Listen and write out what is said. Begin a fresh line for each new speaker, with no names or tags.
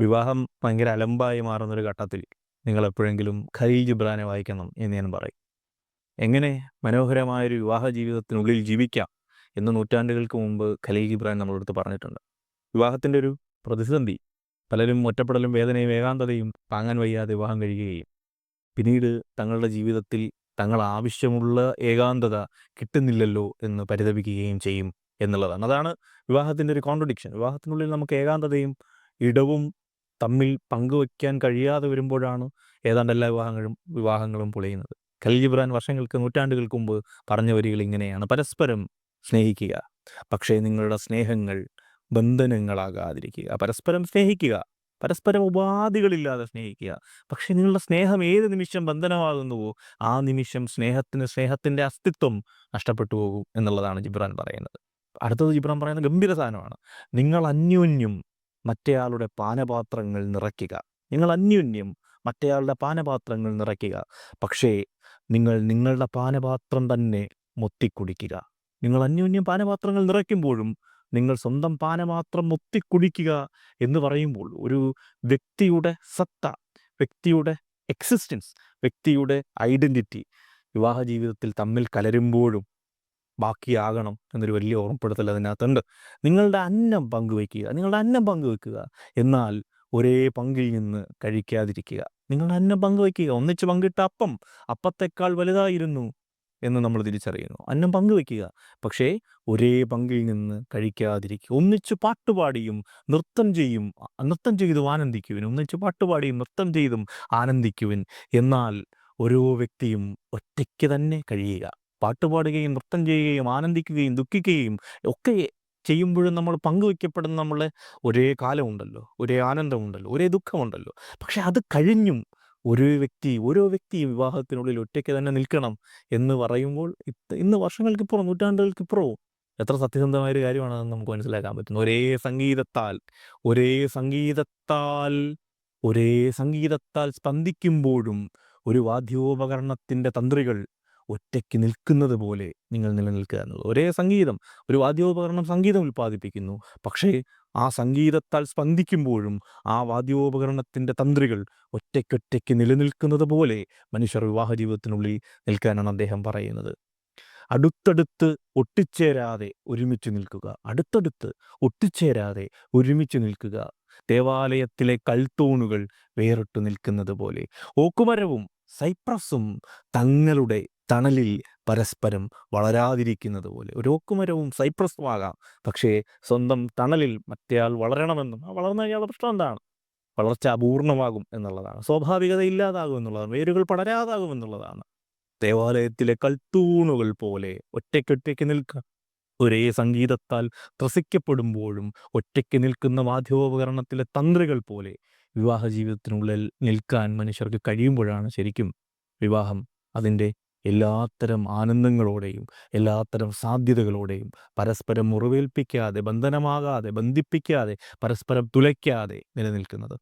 വിവാഹം ഭയങ്കര അലമ്പായി മാറുന്നൊരു ഘട്ടത്തിൽ നിങ്ങൾ എപ്പോഴെങ്കിലും ഖലീൽ ജിബ്രാനെ വായിക്കണം എന്ന് ഞാൻ പറയും. എങ്ങനെ മനോഹരമായൊരു വിവാഹ ജീവിതത്തിനുള്ളിൽ ജീവിക്കാം എന്ന് നൂറ്റാണ്ടുകൾക്ക് മുമ്പ് ഖലീൽ ജിബ്രാൻ നമ്മളടുത്ത് പറഞ്ഞിട്ടുണ്ട്. വിവാഹത്തിന്റെ ഒരു പ്രതിസന്ധി പലരും ഒറ്റപ്പെടലും വേദനയും ഏകാന്തതയും താങ്ങാൻ വയ്യാതെ വിവാഹം കഴിയുകയും പിന്നീട് തങ്ങളുടെ ജീവിതത്തിൽ തങ്ങൾ ആവശ്യമുള്ള ഏകാന്തത കിട്ടുന്നില്ലല്ലോ എന്ന് പരിതപിക്കുകയും ചെയ്യും എന്നുള്ളതാണ്. അതാണ് വിവാഹത്തിന്റെ ഒരു കോൺട്രഡിക്ഷൻ വിവാഹത്തിനുള്ളിൽ നമുക്ക് ഏകാന്തതയും ഇടവും തമ്മിൽ പങ്കുവയ്ക്കാൻ കഴിയാതെ വരുമ്പോഴാണ് ഏതാണ്ട് എല്ലാ വിവാഹങ്ങളും വിവാഹങ്ങളും പൊളിയുന്നത്. ഖലീൽ ജിബ്രാൻ വർഷങ്ങൾക്ക് നൂറ്റാണ്ടുകൾക്ക് മുമ്പ് പറഞ്ഞ വരികൾ ഇങ്ങനെയാണ്. പരസ്പരം സ്നേഹിക്കുക. പക്ഷേ നിങ്ങളുടെ സ്നേഹങ്ങൾ ബന്ധനങ്ങളാകാതിരിക്കുക. പരസ്പരം സ്നേഹിക്കുക. പരസ്പരം ഉപാധികളില്ലാതെ സ്നേഹിക്കുക. പക്ഷേ നിങ്ങളുടെ സ്നേഹം ഏത് നിമിഷം ബന്ധനമാകുന്നുവോ ആ നിമിഷം സ്നേഹത്തിന് സ്നേഹത്തിന്റെ അസ്തിത്വം നഷ്ടപ്പെട്ടു പോകും എന്നുള്ളതാണ് ജിബ്രാൻ പറയുന്നത്. അടുത്തത് ജിബ്രാൻ പറയുന്ന ഗംഭീര സാധനമാണ്. നിങ്ങൾ അന്യോന്യം മറ്റേയാളുടെ പാനപാത്രങ്ങൾ നിറയ്ക്കുക. നിങ്ങൾ അന്യോന്യം മറ്റേയാളുടെ പാനപാത്രങ്ങൾ നിറയ്ക്കുക. പക്ഷേ നിങ്ങൾ നിങ്ങളുടെ പാനപാത്രം തന്നെ മൊത്തിക്കുടിക്കുക. നിങ്ങൾ അന്യോന്യം പാനപാത്രങ്ങൾ നിറയ്ക്കുമ്പോഴും നിങ്ങൾ സ്വന്തം പാനപാത്രം മൊത്തിക്കുടിക്കുക എന്ന് പറയുമ്പോൾ ഒരു വ്യക്തിയുടെ സത്ത വ്യക്തിയുടെ എക്സിസ്റ്റൻസ് വ്യക്തിയുടെ ഐഡന്റിറ്റി വിവാഹ ജീവിതത്തിൽ തമ്മിൽ കലരുമ്പോഴും ബാക്കിയാകണം എന്നൊരു വലിയ ഓർമ്മപ്പെടുത്തൽ അതിനകത്തുണ്ട്. നിങ്ങളുടെ അന്നം പങ്കുവയ്ക്കുക നിങ്ങളുടെ അന്നം പങ്കുവെക്കുക എന്നാൽ ഒരേ പങ്കിൽ നിന്ന് കഴിക്കാതിരിക്കുക. നിങ്ങളുടെ അന്നം പങ്കുവയ്ക്കുക. ഒന്നിച്ച് പങ്കിട്ട അപ്പം അപ്പത്തേക്കാൾ വലുതായിരുന്നു എന്ന് നമ്മൾ തിരിച്ചറിയുന്നു. അന്നം പങ്കുവെക്കുക പക്ഷേ ഒരേ പങ്കിൽ നിന്ന് കഴിക്കാതിരിക്കുക. ഒന്നിച്ച് പാട്ടുപാടിയും നൃത്തം ചെയ്യും നൃത്തം ചെയ്തും ആനന്ദിക്കുവിൻ. ഒന്നിച്ച് പാട്ടുപാടിയും നൃത്തം ചെയ്തും ആനന്ദിക്കുവിൻ. എന്നാൽ ഓരോ വ്യക്തിയും ഒറ്റയ്ക്ക് തന്നെ കഴിയുക. പാട്ടുപാടുകയും നൃത്തം ചെയ്യുകയും ആനന്ദിക്കുകയും ദുഃഖിക്കുകയും ഒക്കെ ചെയ്യുമ്പോഴും നമ്മൾ പങ്കുവയ്ക്കപ്പെടുന്ന നമ്മൾ ഒരേ കാലമുണ്ടല്ലോ ഒരേ ആനന്ദമുണ്ടല്ലോ ഒരേ ദുഃഖമുണ്ടല്ലോ. പക്ഷെ അത് കഴിഞ്ഞും ഒരു വ്യക്തി ഓരോ വ്യക്തി വിവാഹത്തിനുള്ളിൽ ഒറ്റയ്ക്ക് തന്നെ നിൽക്കണം എന്ന് പറയുമ്പോൾ ഇന്ന് വർഷങ്ങൾക്കിപ്പുറം നൂറ്റാണ്ടുകൾക്കിപ്പുറവും എത്ര സത്യസന്ധമായ ഒരു കാര്യമാണെന്ന് നമുക്ക് മനസ്സിലാക്കാൻ പറ്റുന്നു ഒരേ സംഗീതത്താൽ ഒരേ സംഗീതത്താൽ ഒരേ സംഗീതത്താൽ സ്പന്ദിക്കുമ്പോഴും ഒരു വാദ്യോപകരണത്തിന്റെ തന്ത്രികൾ ഒറ്റയ്ക്ക് നിൽക്കുന്നത് പോലെ നിങ്ങൾ നിലനിൽക്കുക എന്നുള്ളത്. ഒരേ സംഗീതം ഒരു വാദ്യോപകരണം സംഗീതം ഉൽപ്പാദിപ്പിക്കുന്നു. പക്ഷേ ആ സംഗീതത്താൽ സ്പന്ദിക്കുമ്പോഴും ആ വാദ്യോപകരണത്തിന്റെ തന്ത്രികൾ ഒറ്റയ്ക്കൊറ്റയ്ക്ക് നിലനിൽക്കുന്നത് പോലെ മനുഷ്യർ വിവാഹ ജീവിതത്തിനുള്ളിൽ നിൽക്കാനാണ് അദ്ദേഹം പറയുന്നത്. അടുത്തടുത്ത് ഒട്ടിച്ചേരാതെ ഒരുമിച്ച് നിൽക്കുക. അടുത്തടുത്ത് ഒട്ടിച്ചേരാതെ ഒരുമിച്ച് നിൽക്കുക. ദേവാലയത്തിലെ കൽത്തൂണുകൾ വേറിട്ടു നിൽക്കുന്നത് പോലെ. ഓക്കുമരവും സൈപ്രസും തങ്ങളുടെ തണലിൽ പരസ്പരം വളരാതിരിക്കുന്നത് പോലെ ഒരു ഓക്കുമരവും സൈപ്രസും ആകാം. പക്ഷേ സ്വന്തം തണലിൽ മറ്റേയാൾ വളരണമെന്നും ആ വളർന്നു കഴിഞ്ഞാൽ പ്രശ്നം എന്താണ്? വളർച്ച അപൂർണമാകും എന്നുള്ളതാണ്. സ്വാഭാവികത ഇല്ലാതാകും എന്നുള്ളതാണ്. വേരുകൾ പടരാതാകും എന്നുള്ളതാണ്. ദേവാലയത്തിലെ കൽത്തൂണുകൾ പോലെ ഒറ്റയ്ക്കൊറ്റയ്ക്ക് നിൽക്കുക ഒരേ സംഗീതത്താൽ ത്രസിക്കപ്പെടുമ്പോഴും ഒറ്റയ്ക്ക് നിൽക്കുന്ന വാദ്യോപകരണത്തിലെ തന്ത്രികൾ പോലെ വിവാഹ ജീവിതത്തിനുള്ളിൽ നിൽക്കാൻ മനുഷ്യർക്ക് കഴിയുമ്പോഴാണ് ശരിക്കും വിവാഹം അതിന്റെ എല്ലാത്തരം ആനന്ദങ്ങളോടെയും എല്ലാത്തരം സാധ്യതകളോടെയും പരസ്പരം മുറിവേൽപ്പിക്കാതെ ബന്ധനമാകാതെ ബന്ധിപ്പിക്കാതെ പരസ്പരം തുലയ്ക്കാതെ നിലനിൽക്കുന്നത്.